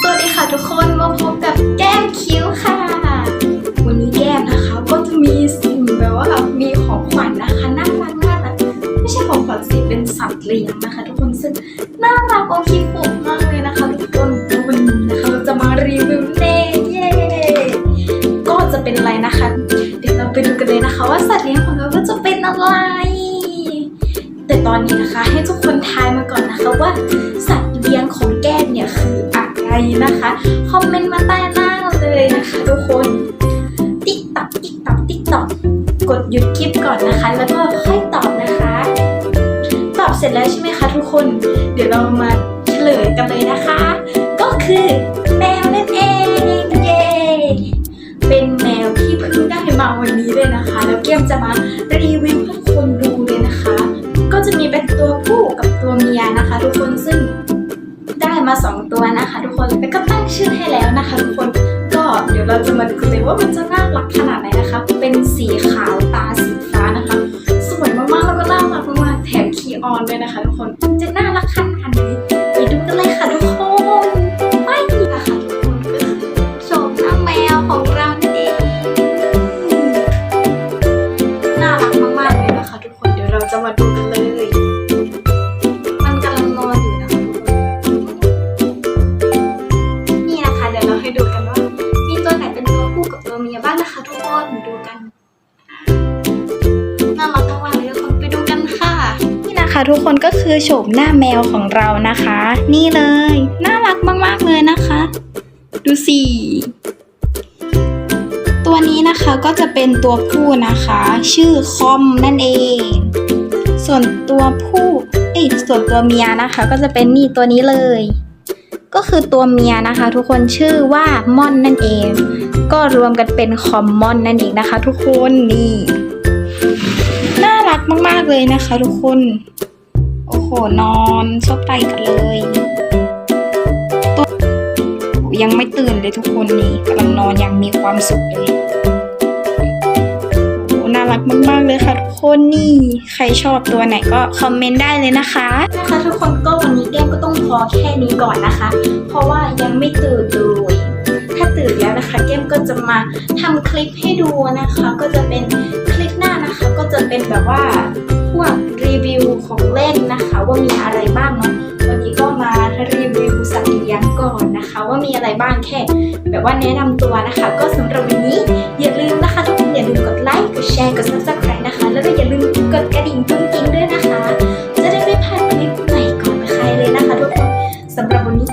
สวัสดีค่ะทุกคน มาพบกับแก้มคิ้วค่ะ เป็นสัตว์เลี้ยงนะคะ ทุกคนซึ่งน่ารักโอเคปุกมากเลยนะคะทุกคนววันนี้นะคะเราจะมารีวิวเน่เย่ก็จะเป็นอะไรนะคะ เดี๋ยวเราไปดูกันเลยนะคะ ว่าสัตว์เลี้ยงของเราก็จะเป็นอะไร แต่ตอนนี้นะคะ ให้ทุกคนทายมาก่อนนะคะว่าสัตว์เลี้ยงของแก้มเนี่ยคืออะไรนะคะคอมเมนต์มาใต้หน้าเลยนะคะทุกคนติ๊กตับติ๊กตับติ๊กตับกดหยุดคลิปก่อนนะคะ แล้วก็ค่อยตอบ ร็จแล้วใช่ไหมคะทุกคน เดี๋ยวเรามาเฉลยกันเลยนะคะ ก็คือแมวนั่นเองเย้เป็นแมวที่เพิ่งได้มาวันนี้เลยนะคะ แล้วเกียมจะมารีวิวให้ทุกคนดูเลยนะคะ ก็จะมีเป็นตัวผู้กับตัวเมียนะคะ ทุกคนซึ่งได้มาสองตัวนะคะ ทุกคนแล้วก็ตั้งชื่อให้แล้วนะคะ ทุกคนก็เดี๋ยวเราจะมาดูกันเลยว่ามันจะน่ารักขนาดไหนนะคะ เป็นสีขาว ออนด้วยนะคะทุกคน จะน่ารักขนาดไหนไปดูกันเลยค่ะทุกคนไปค่ะทุกคนก็คือโฉมหน้าแมวของเรานั่นเองน่ารักมากๆเลยนะคะทุกคนเดี๋ยวเราจะมาดู ทุกคนก็คือโฉมหน้าแมวของเรานะคะ นี่เลย น่ารักมากๆเลยนะคะ ดูสิตัวนี้นะคะก็จะเป็นตัวผู้นะคะ ชื่อคอมนั่นเอง ส่วนตัวผู้เอ้ส่วนตัวเมียนะคะ ก็จะเป็นนี่ตัวนี้เลย ก็คือตัวเมียนะคะ ทุกคนชื่อว่าม่อนนั่นเอง ก็รวมกันเป็นคอมมอนนั่นเองนะคะ ทุกคนนี่น่ารักมากๆเลยนะคะ ทุกคน โอ้โห นอนซบไตกันเลยตัวยังไม่ตื่นเลยทุกคนนี่กำลังนอนอย่างมีความสุขเลยโอ้น่ารักมากๆเลยค่ะทุกคนนี่ใครชอบตัวไหนก็คอมเมนต์ได้เลยนะคะนะคะทุกคนก็วันนี้แก้มก็ต้องพอแค่นี้ก่อนนะคะ เพราะว่ายังไม่ตื่นเลยถ้าตื่นแล้วนะคะแก้มก็จะมาทำคลิปให้ดูนะคะ ก็จะเป็นคลิปหน้านะคะ ก็จะเป็นแบบว่า ของเล่นนะคะว่ามีอะไรบ้างเนาะวันนี้ก็มารีวิวสัตว์เลี้ยงก่อนนะคะ ว่ามีอะไรบ้างแค่ แบบว่าแนะนำตัวนะคะ ก็สำหรับวันนี้อย่าลืมนะคะทุกคนอย่าลืมกดไลค์กดแชร์กดซับสไคร b e นะคะ แล้วก็อย่าลืมกดกระดิ่งกุ้งกิ้งด้วยนะคะ จะได้ไม่พลาดคลิปใหม่ก่อนใครเลยนะคะทุกคนสำหรับวันนี้